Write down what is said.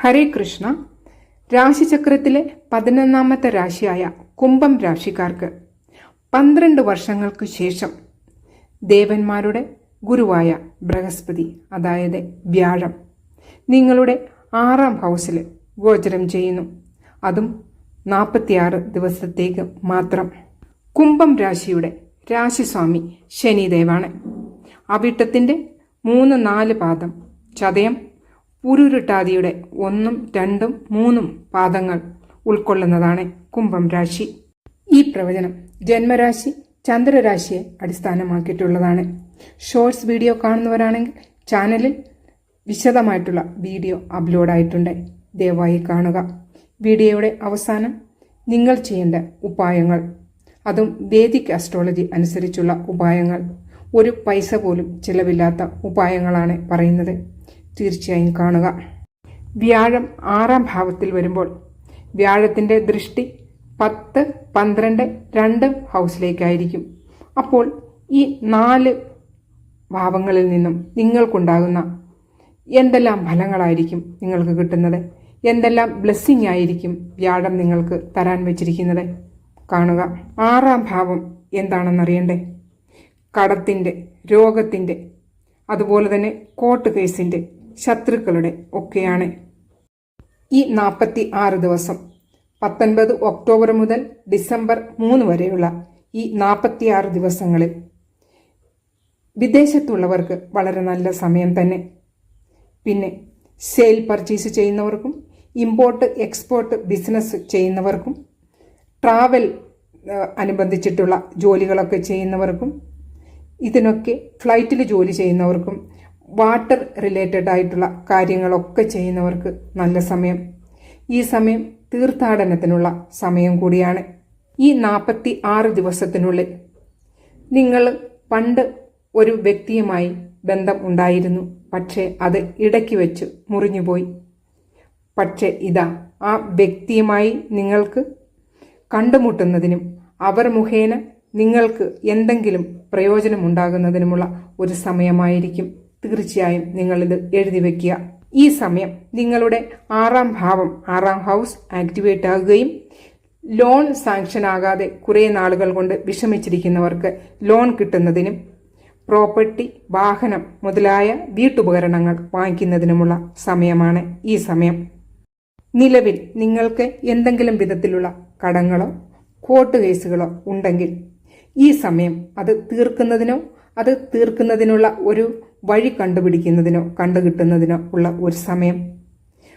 ഹരേ കൃഷ്ണ. രാശിചക്രത്തിലെ പതിനൊന്നാമത്തെ രാശിയായ കുംഭം രാശിക്കാർക്ക് പന്ത്രണ്ട് വർഷങ്ങൾക്ക് ശേഷം ദേവന്മാരുടെ ഗുരുവായ ബൃഹസ്പതി അതായത് വ്യാഴം നിങ്ങളുടെ ആറാം ഹൗസിൽ ഗോചരം ചെയ്യുന്നു. അതും നാൽപ്പത്തിയാറ് ദിവസത്തേക്ക് മാത്രം. കുംഭം രാശിയുടെ രാശിസ്വാമി ശനിദേവാണ്. അവിട്ടത്തിന്റെ മൂന്ന് നാല് പാദം ചതയം പുരുരുട്ടാതിയുടെ ഒന്നും രണ്ടും മൂന്നും പാദങ്ങൾ ഉൾക്കൊള്ളുന്നതാണ് കുംഭം രാശി. ഈ പ്രവചനം ജന്മരാശി ചന്ദ്രരാശിയെ അടിസ്ഥാനമാക്കിയിട്ടുള്ളതാണ്. ഷോർട്സ് വീഡിയോ കാണുന്നവരാണെങ്കിൽ ചാനലിൽ വിശദമായിട്ടുള്ള വീഡിയോ അപ്ലോഡ് ആയിട്ടുണ്ട് ദയവായി കാണുക. വീഡിയോയുടെ അവസാനം നിങ്ങൾ ചെയ്യേണ്ട ഉപായങ്ങൾ. അതും വേദിക് അസ്ട്രോളജി അനുസരിച്ചുള്ള ഉപായങ്ങൾ. ഒരു പൈസ പോലും ചിലവില്ലാത്ത ഉപായങ്ങളാണ് പറയുന്നത്. തീർച്ചയായും കാണുക. വ്യാഴം ആറാം ഭാവത്തിൽ വരുമ്പോൾ വ്യാഴത്തിന്റെ ദൃഷ്ടി പത്ത് പന്ത്രണ്ട് രണ്ട് ഹൗസിലേക്കായിരിക്കും. അപ്പോൾ ഈ നാല് ഭാവങ്ങളിൽ നിന്നും നിങ്ങൾക്കുണ്ടാകുന്ന എന്തെല്ലാം ഫലങ്ങളായിരിക്കും നിങ്ങൾക്ക് കിട്ടുന്നത്? എന്തെല്ലാം ബ്ലെസ്സിങ് ആയിരിക്കും വ്യാഴം നിങ്ങൾക്ക് തരാൻ വെച്ചിരിക്കുന്നത്? കാണുക. ആറാം ഭാവം എന്താണെന്നറിയണ്ടേ? കടത്തിന്റെ രോഗത്തിന്റെ അതുപോലെ തന്നെ കോർട്ട് കേസിന്റെ ശത്രുക്കളുടെ ഒക്കെയാണ്. ഈ നാൽപ്പത്തി ആറ് ദിവസം പത്തൊൻപത് ഒക്ടോബർ മുതൽ ഡിസംബർ മൂന്ന് വരെയുള്ള ഈ നാൽപ്പത്തിയാറ് ദിവസങ്ങളിൽ വിദേശത്തുള്ളവർക്ക് വളരെ നല്ല സമയം തന്നെ. പിന്നെ സെയിൽ പർച്ചേസ് ചെയ്യുന്നവർക്കും ഇമ്പോർട്ട് എക്സ്പോർട്ട് ബിസിനസ് ചെയ്യുന്നവർക്കും ട്രാവൽ അനുബന്ധിച്ചിട്ടുള്ള ജോലികളൊക്കെ ചെയ്യുന്നവർക്കും ഇതിനൊക്കെ ഫ്ലൈറ്റിൽ ജോലി ചെയ്യുന്നവർക്കും വാട്ടർ റിലേറ്റഡ് ആയിട്ടുള്ള കാര്യങ്ങളൊക്കെ ചെയ്യുന്നവർക്ക് നല്ല സമയം. ഈ സമയം തീർത്ഥാടനത്തിനുള്ള സമയം കൂടിയാണ്. ഈ നാൽപ്പത്തി ആറ് ദിവസത്തിനുള്ളിൽ നിങ്ങൾ പണ്ട് ഒരു വ്യക്തിയുമായി ബന്ധം ഉണ്ടായിരുന്നു. പക്ഷേ അത് ഇടയ്ക്ക് വെച്ച് മുറിഞ്ഞുപോയി. പക്ഷേ ഇതാ ആ വ്യക്തിയുമായി നിങ്ങൾക്ക് കണ്ടുമുട്ടുന്നതിനും അവർ മുഖേന നിങ്ങൾക്ക് എന്തെങ്കിലും പ്രയോജനമുണ്ടാകുന്നതിനുമുള്ള ഒരു സമയമായിരിക്കും. തീർച്ചയായും നിങ്ങളിത് എഴുതി വെക്കുക. ഈ സമയം നിങ്ങളുടെ ആറാം ഭാവം ആറാം ഹൗസ് ആക്ടിവേറ്റ് ആകുകയും ലോൺ സാങ്ഷൻ ആകാതെ കുറേ നാളുകൾ കൊണ്ട് വിഷമിച്ചിരിക്കുന്നവർക്ക് ലോൺ കിട്ടുന്നതിനും പ്രോപ്പർട്ടി വാഹനം മുതലായ വീട്ടുപകരണങ്ങൾ വാങ്ങിക്കുന്നതിനുമുള്ള സമയമാണ് ഈ സമയം. നിലവിൽ നിങ്ങൾക്ക് എന്തെങ്കിലും വിധത്തിലുള്ള കടങ്ങളോ കോർട്ട് കേസുകളോ ഉണ്ടെങ്കിൽ ഈ സമയം അത് തീർക്കുന്നതിനോ അത് തീർക്കുന്നതിനുള്ള ഒരു വഴി കണ്ടുപിടിക്കുന്നതിനോ കണ്ടുകിട്ടുന്നതിനോ ഉള്ള ഒരു സമയം.